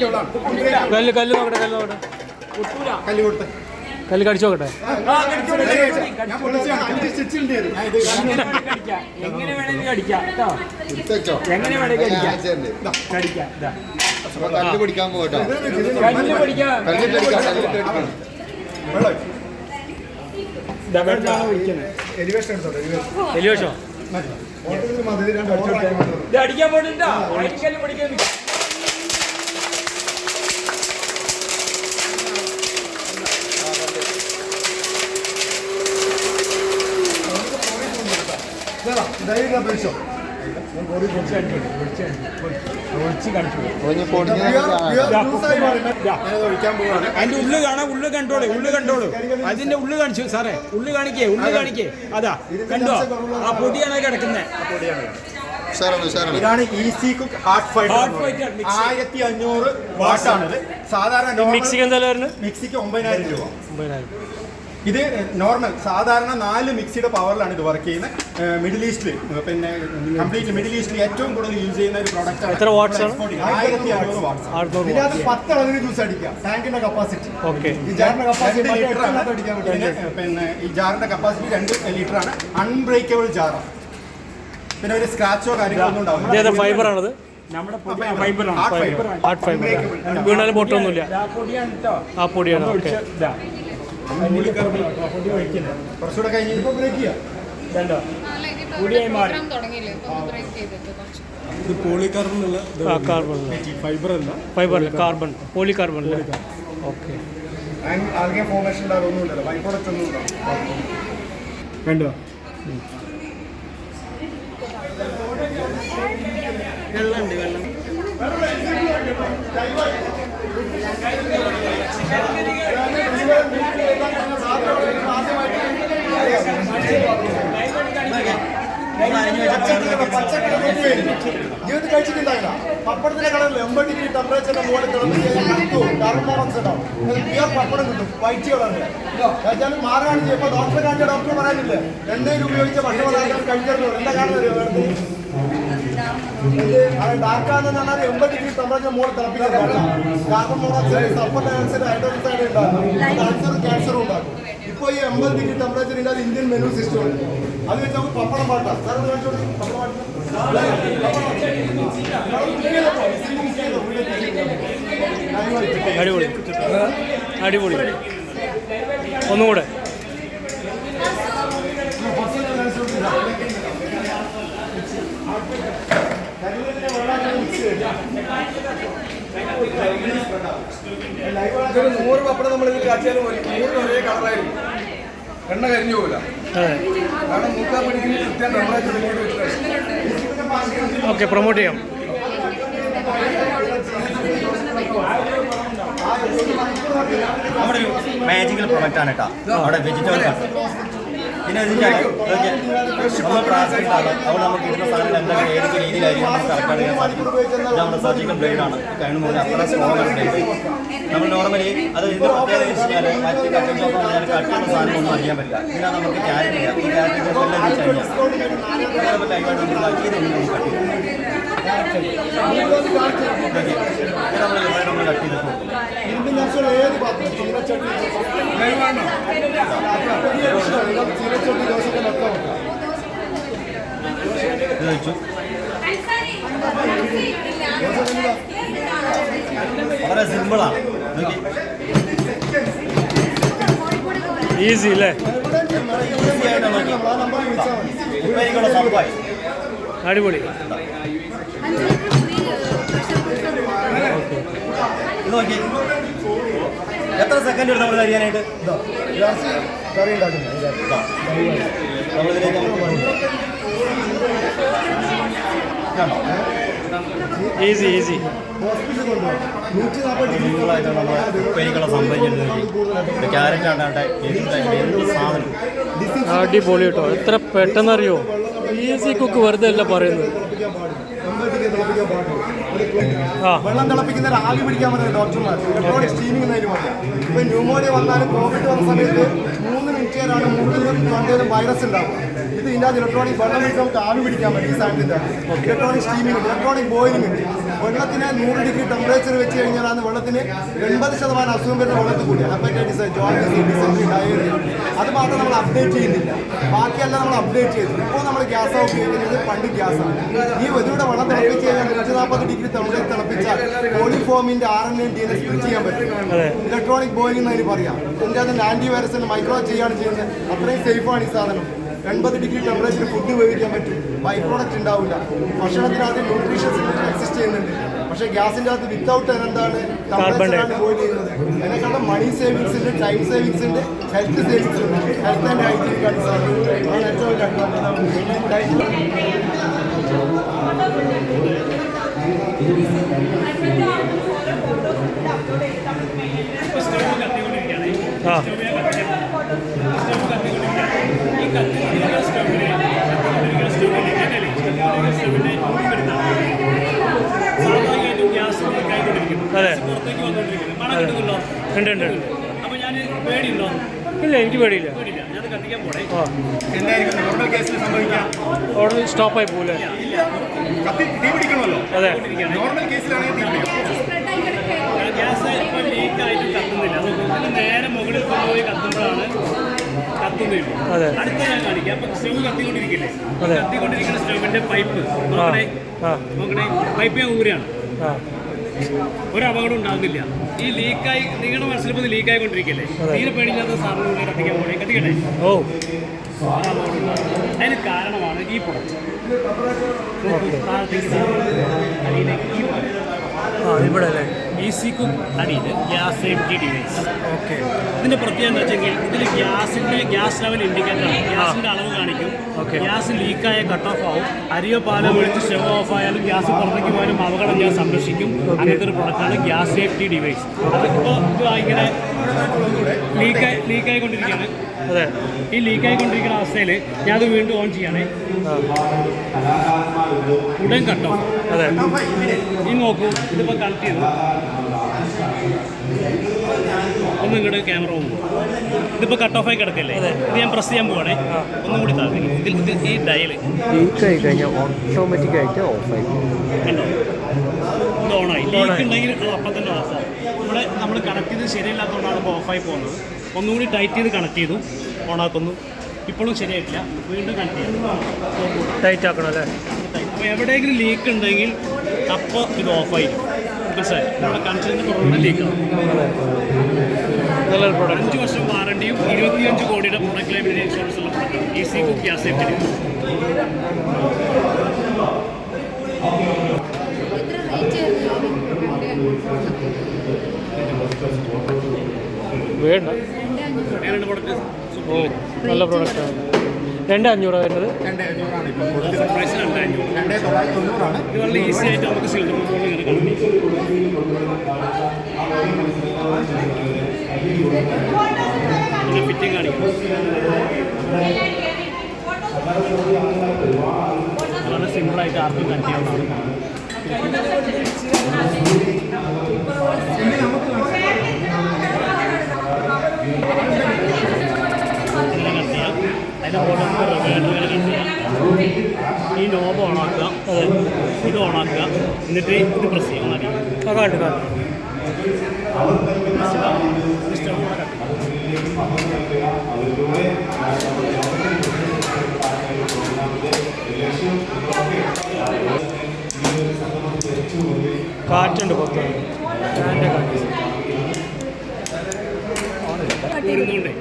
കല്ല് കല്ല് നോക്കട്ടെ കല്ല് നോക്കട്ടെ. കല്ല് കൊടുത്ത്. കല്ല് കടിച്ചു നോക്കട്ടെ. ഞാൻ പൊളിച്ച് കാണിക്കാം. അഞ്ച് അടിക്കാൻ ഉണ്ട് ഇത്. ഞാൻ ഇത് കടിക്കാം. എങ്ങനെ വേണമെങ്കിലും കടിക്കാം കേട്ടോ എടുത്തോ എങ്ങനെ വേണമെങ്കിലും കടിക്കാം ആഴ്ചയുണ്ട് കടിക്കാം ഇതാ. അപ്പൊ കല്ല് പിടിക്കാൻ പോകട്ടോ കല്ല് പിടിക്കാം കല്ലിട്ട് അടിക്കാം കല്ലിട്ട് അടിക്കണം വെള്ളം ഒഴിക്ക്. ഇതാ വെള്ളമാണ് ഒഴിക്കുന്നത് എലിവേഷൻ എടുത്തോട്ടെ എലിവേഷൻ വലിയ വശോ മതി ഓട്ടത്തിൽ മതി രണ്ട് അടിച്ചു കൊടുത്താൽ മതി. ഇത് അടിക്കാൻ പോണിട്ടോ അടിക്കൽ പിടിക്കാൻ നിൽക്കാം. ഇതാ, ധൈര്യം പിടിച്ചോ ഒളിച്ച് കാണിച്ചു കൊടുക്ക്, ഒളിച്ച് കാണിച്ചു കൊടുക്ക്. ഒളിച്ച് കാണിച്ചു കൊടുക്ക്. ഓഞ്ഞ് പൊടിഞ്ഞ ഇതാ, ലൂസായി മാറും. ഇതാ. ഞാനത് ഒഴിക്കാൻ പോവാണ് അതിന്റെ ഉള്ളു കാണാ ഉള്ളു കണ്ടോളൂ ഉള്ളു കണ്ടോളൂ അതിന്റെ ഉള്ളു കാണിച്ചു സാറേ ഉള്ളു കാണിക്കേ ഉള്ളു കാണിക്കേ അതാ കണ്ടോ ആ പൊടിയാണ് കിടക്കുന്നത് ഇതാണ് ഈസി കുക്ക് ഹാർട്ട് mixer. ആയിരത്തി അഞ്ഞൂറ് വാട്ടാണ് സാധാരണ മിക്സിക്ക് എന്തായാലും മിക്സിക്ക് ഒമ്പതിനായിരം രൂപ ഒമ്പതിനായിരം ഇത് നോർമൽ സാധാരണ നാല് മിക്സിയുടെ പവറിലാണ് ഇത് വർക്ക് ചെയ്യുന്നത്. മിഡിൽ ഈസ്റ്റിൽ പിന്നെ കംപ്ലീറ്റ് മിഡിൽ ഈസ്റ്റിൽ ഏറ്റവും കൂടുതൽ യൂസ് ചെയ്യുന്ന ഒരു പ്രോഡക്റ്റ് എത്ര ആണ്? ആയിരത്തി വാട്ട്സ് ഇതിനകത്ത് പത്ത് അളവിന് ജ്യൂസ് അടിക്കാം ടാങ്കിന്റെ കപ്പാസിറ്റി ഓക്കെ ഈ ജാറിന്റെ കപ്പാസിറ്റി പിന്നെ ഈ ജാറിന്റെ കപ്പാസിറ്റി രണ്ട് ലിറ്റർ ആണ്. അൺബ്രേക്കബിൾ ജാറാണ് പിന്നെ ഒരു സ്ക്രാച്ചോ കാര്യങ്ങളൊന്നും ഉണ്ടാവും ഫൈബർ ആണത്? ഫൈബർ വീണാലും പൊട്ടൊന്നുമില്ല ആ പൊടിയാണ്. ഓക്കെ കുറച്ചുകൂടെ കഴിഞ്ഞ് ഇപ്പൊ ബ്രേക്ക് ചെയ്യാം കണ്ടോ ഇതിപ്പോ കൂടിയായി മാറി. ഇത് പോളികാർബൺ കാർബൺ ഫൈബർ അല്ല കാർബൺ പോളി കാർബൺ അല്ലേ ഓക്കെ ആൽഗെ ഫോർമേഷൻ ഉണ്ടാകും ഒന്നും ഇല്ലല്ലോ ബൈ പ്രോഡക്റ്റ് ഒന്നും ജീവിതത്തിൽ കഴിച്ചിട്ടുണ്ടായില്ല പപ്പടത്തിന്റെ കടലിൽ എൺപത് ഡിഗ്രി ടെമ്പറേച്ചറിന്റെ മുകളിൽ കിടന്നു കാർബൺ പ്യുവർ പപ്പടം കിട്ടും വൈറ്റ് കളറിൽ കഴിച്ചാലും മാറുകയാണ് ചെയ്യുമ്പോൾ ഡോക്ടറെ കാണിച്ച ഡോക്ടർ പറയാനില്ല എണ്ണയിൽ ഉപയോഗിച്ച ഭക്ഷണപദാർത്ഥങ്ങൾ കഴിക്കരുത് എന്താ കാണുന്നത് എൺപത് ഡിഗ്രി ടെമ്പറേച്ചർ മുകളിൽ തിളപ്പിക്കുന്നത് carbon monoxide sulphur dioxide hydroxide ഉണ്ടാകും ക്യാൻസർ ഇപ്പോൾ ഈ എൺപത് ഡിഗ്രി ടെമ്പറേച്ചർ ഇല്ലാതെ ഇന്ത്യൻ മെനു സിസ്റ്റം ഉണ്ട് അത് വെച്ച് നമുക്ക് പപ്പടം പാട്ടാം സാർ പാട്ടാം അടിപൊളി അടിപൊളി ഒന്നുകൂടെ നൂറ് പപ്പടം നമ്മൾ ഇതിൽ കാച്ചാലും നൂറിന് ഒരേ കളറായിരിക്കും. എണ്ണ കരിഞ്ഞു പോകില്ല അതെ. കാരണം മൂക്കാൻ പിടിക്കുന്ന കൃത്യം ടെമ്പറേച്ചർ ഓക്കെ പ്രൊമോട്ട് ചെയ്യാം. നമ്മുടെ ഒരു മാജിക്കൽ പ്രൊഡക്റ്റ് ആണ് കേട്ടോ. അവിടെ വെജിറ്റബിൾ പിന്നെ നമ്മൾ ട്രാൻസ്പെറന്റ് ആണ് അതുകൊണ്ട് നമ്മുടെ സർജിക്കൽ ബ്ലേഡ് ആണ്. കഴിഞ്ഞ മുതൽ അത്ര സ്ട്രോങ് നമ്മൾ നോർമലി അത് ഇതിന്റെ പ്രത്യേകത വെച്ച് കഴിഞ്ഞാൽ മറ്റ് കട്ടിംഗ് ഷോപ്പ് സാധനമൊന്നും അറിയാൻ പറ്റില്ല. പിന്നെ നമുക്ക് ക്യാരറ്റ് ചെയ്യാം. ഈ ക്യാരറ്റ് എല്ലാം വെച്ച് കഴിഞ്ഞാൽ നമുക്ക് ലൈവായിട്ട് നമുക്ക് ഉണ്ടാക്കി ഇതൊന്നും നമുക്ക് കട്ട് ചെയ്യാം. നമ്മൾ കട്ട് ചെയ്തിട്ട് കൊടുക്കും ഇത് വെച്ചു വളരെ സിമ്പിളാണ്. നോക്കി. ഈസി അല്ലേ അടിപൊളി. നോക്കി. എത്ര സെക്കൻഡ് എടുത്ത് നമ്മൾ അറിയാനായിട്ട് ഗ്ലാസ് കറി ഉണ്ടാക്കുന്നത് നമ്മളിതിലേക്ക് കണ്ടോ ഈസി ഈസി നൂറ്റി നാൽപ്പത് നമ്മൾ ക്യാരറ്റ് ആണ്ടാട്ടെ എന്ത് സാധനം? അടിപൊളി കേട്ടോ. എത്ര പെട്ടെന്നറിയോ? ഈസി കുക്ക് വെറുതെ അല്ല പറയുന്നത്. വെള്ളം തിളപ്പിക്കുന്ന ആവി പിടിക്കാൻ പറ്റുന്ന ഡോക്ടർമാർ. സ്റ്റീമിംഗ് ഇപ്പൊ ന്യൂമോണിയ വന്നാലും കോവിഡ് വന്ന സമയത്ത് മൂന്ന് മിനിറ്റ് മുഴുവൻ തൊണ്ടയിലും വൈറസ് ഉണ്ടാവുക ഇത് ഇതിന്റെ ഇലക്ട്രോണിക് വെള്ളം വെച്ച് നമുക്ക് ആവി പിടിക്കാൻ പറ്റും ഈ സാധ്യത ഇലക്ട്രോണിക് സ്റ്റീമിംഗ് ഇലക്ട്രോണിക് ബോയിലിംഗ് ഉണ്ട്. വെള്ളത്തിന് നൂറ് ഡിഗ്രി ടെമ്പറേച്ചർ വെച്ച് കഴിഞ്ഞാൽ അന്ന് വെള്ളത്തിന് എൺപത് ശതമാനം അസുഖം വരുന്ന വെള്ളത്തിൽ കൂടിയാണ്. ഹെപ്പറ്റൈറ്റിസ് ജോയിന്റിസ് ഡിസെൻട്രി ഡയറിയ അത് മാത്രം നമ്മൾ അപ്ഡേറ്റ് ചെയ്യുന്നില്ല. ബാക്കിയെല്ലാം നമ്മൾ അപ്ഡേറ്റ് ചെയ്തു ഇപ്പോൾ നമ്മൾ ഗ്യാസ് ഉപയോഗിക്കുന്നത് പണ്ട് ഗ്യാസാണ് ഈ ഇതിലൂടെ വെള്ളം തിളപ്പിച്ച് കഴിഞ്ഞാൽ നൂറ്റി നാൽപ്പത് ഡിഗ്രി തമിഴിൽ തിളപ്പിച്ചാൽ കോളിഫോമിന്റെ R N N D N S ചെയ്യാൻ പറ്റും. ഇലക്ട്രോണിക് ബോയിലിംഗ് എന്ന് അതിന് പറയാം. ഇതിന്റെ അതിന്റെ ആന്റി വൈറസിന് മൈക്രോ ചെയ്യാണ് ചെയ്യുന്നത് അത്രയും സേഫാണ് ഈ സാധനം. എൺപത് ഡിഗ്രി ടെമ്പറേച്ചർ ഫുഡ് ഉപയോഗിക്കാൻ പറ്റും. ബൈ പ്രോഡക്റ്റ് ഉണ്ടാവില്ല. ഭക്ഷണത്തിന് ഭക്ഷണത്തിനകത്ത് ന്യൂട്രീഷ്യസ് എക്സിസ്റ്റ് ചെയ്യുന്നുണ്ട്. പക്ഷേ ഗ്യാസിന്റെ അകത്ത് വിത്തൗട്ട് എന്താണ്? ടെമ്പറേച്ചറാണ് അവോയ്ഡ് ചെയ്യുന്നത്. അതിനേക്കാളും മണി സേവിങ്സ് ഉണ്ട് ടൈം സേവിങ്സ് ഉണ്ട് ഹെൽത്ത് സേവിങ്സ് ഉണ്ട്. ഹെൽത്ത് ആൻഡ് ഹൈജീൻ സാധനം. അതാണ് ഏറ്റവും വലിയ അഡ്വാന്റേജ് ആ. അതെ. ഉണ്ട് ഉണ്ട് ഇല്ല എനിക്ക് പേടിയില്ല. അവിടെ സ്റ്റോപ്പായി പോകില്ലേ അതെ. ഗ്യാസ് ലീക്ക് ആയിട്ട് കത്തുന്നില്ല. നേരെ മുകളിൽ കൊണ്ടുപോയി കത്തുമ്പോഴാണ് കത്തുന്നില്ല അതെ. അടുത്ത ഞാൻ കാണിക്കാം. അപ്പൊ സ്റ്റവ് കത്തിക്കൊണ്ടിരിക്കില്ലേ? അതെ. കത്തിക്കൊണ്ടിരിക്കുന്ന സ്റ്റവിന്റെ പൈപ്പ് ആ. നോക്കണേ. ആ. നോക്കണേ. പൈപ്പ് ഞാൻ ഊരാണ്. ഒരു അപകടം ഉണ്ടാകുന്നില്ല ഈ ലീക്കായി നിങ്ങളുടെ മനസ്സിൽ ഇപ്പോൾ ലീക്കായി കൊണ്ടിരിക്കല്ലേ തീരെ പേടിയില്ലാത്ത സാറിന് കത്തിക്കാൻ പോകണേ കത്തിക്കട്ടെ? ഓ. അതിന് കാരണമാണ് ഈ പ്രൊഡക്റ്റ് ഇവിടെ അല്ലേ? ഈ സിക്കും അടിയിൽ ഗ്യാസ് സേഫ്റ്റി ഡിവൈസ് ഓക്കെ ഇതിന്റെ പ്രത്യേകത എന്ന് വെച്ചെങ്കിൽ ഇതിൽ ഗ്യാസിന്റെ ഗ്യാസ് ലെവൽ ഇൻഡിക്കേറ്റർ ഗ്യാസിന്റെ അളവ് കാണിക്കും. ഗ്യാസ് ലീക്കായ കട്ട് ഓഫ് ആവും. അരിയോ പാലോ ഒഴിച്ച് സ്റ്റവ് ഓഫ് ആയാലും ഗ്യാസ് പുറത്തേക്ക് പോയാലും അപകടം ഞാൻ സംരക്ഷിക്കും. അങ്ങനത്തെ ഒരു പ്രൊഡക്റ്റാണ് ഗ്യാസ് സേഫ്റ്റി ഡിവൈസ് അതിപ്പോൾ ഇത് ഇങ്ങനെ ലീക്കായി ലീക്കായിക്കൊണ്ടിരിക്കുകയാണ് അതെ. ഈ ലീക്കായിക്കൊണ്ടിരിക്കുന്ന അവസ്ഥയിൽ ഞാനത് വീണ്ടും ഓൺ ചെയ്യണേ. ഉടൻ കട്ട് ഓഫ് അതെ. ഈ നോക്കൂ. ഇതിപ്പോൾ കണക്ട് ചെയ്തു. ഒന്ന് ഇങ്ങോട്ട് ക്യാമറ പോകുമ്പോൾ ഇതിപ്പോൾ കട്ട് ഓഫായി ആയി കിടക്കല്ലേ? ഇത് ഞാൻ പ്രസ് ചെയ്യാൻ പോവാണേ. ഒന്നും കൂടി താഴ്ത്തി ഇതിൽ ഇത് ഈ ഡയൽ ആയി കഴിഞ്ഞാൽ ഓട്ടോമാറ്റിക്കായിട്ട് ഓഫായി കണ്ടോ? ഇത് ഓണായി ലീക്ക് ഉണ്ടെങ്കിൽ അപ്പം തന്നെ ഓഫാവും ഇവിടെ നമ്മൾ കണക്ട് ചെയ്ത് ശരിയല്ലാത്തതുകൊണ്ടാണ് ഇപ്പോൾ ഓഫായി പോകുന്നത്. ഒന്നുകൂടി ടൈറ്റ് ചെയ്ത് കണക്ട് ചെയ്തു. ഓണാക്കുന്നു ഇപ്പോഴും ശരിയായിട്ടില്ല. വീണ്ടും കണക്ട് ചെയ്തു ടൈറ്റ് ആക്കണം അല്ലേ? എവിടെയെങ്കിലും ലീക്ക് ഉണ്ടെങ്കിൽ അപ്പോൾ ഇത് ഓഫായിരിക്കും മനസ്സിലായി? നമ്മുടെ കണക്ഷന്റെ കുറവുള്ള ലീക്കാണ് നല്ലൊരു പ്രോഡക്റ്റ് അഞ്ച് വർഷം വാറണ്ടിയും ഇരുപത്തിയഞ്ച് കോടിയുടെ പ്രൊഡക്റ്റ് ലൈബ്രറി ഇൻഷുറൻസ് ഉള്ള പ്രൊഡക്റ്റ് ഈ സി കുക്ക് ഗ്യാസ് സേഫ്റ്റി വേണ്ട. രണ്ട് പ്രൊഡക്റ്റ് നല്ല പ്രോഡക്റ്റാണ് രണ്ട് അഞ്ഞൂറ് വരുന്നത്. വളരെ സിമ്പിളായിട്ട് ആർക്കും കൊടുക്കുന്നത് പ്രൈസ് രണ്ടായിരം രണ്ടേ തൊള്ളായിരത്തി തൊണ്ണൂറാണ് ഇത് വളരെ ഈസി ആയിട്ട് നമുക്ക് സിലിണ്ടർ മുകളിൽ ഇങ്ങനെ കണ്ടു പിന്നെ ഫിറ്റിംഗ് കാണിക്കും വളരെ സിമ്പിളായിട്ട് ആർക്കും കണക്ട് ചെയ്യാവുന്നതാണ് ചെയ്യാം അതിന്റെ ഓണാക്കുക ഈ നോബ് ഇത് ഓണാക്കുക എന്നിട്ട് ഇത് പ്രസ് ചെയ്യാം മതി കാട്ട് കാറ്റുണ്ട് പുറത്ത് കാറ്റ് വരുന്നുണ്ടേ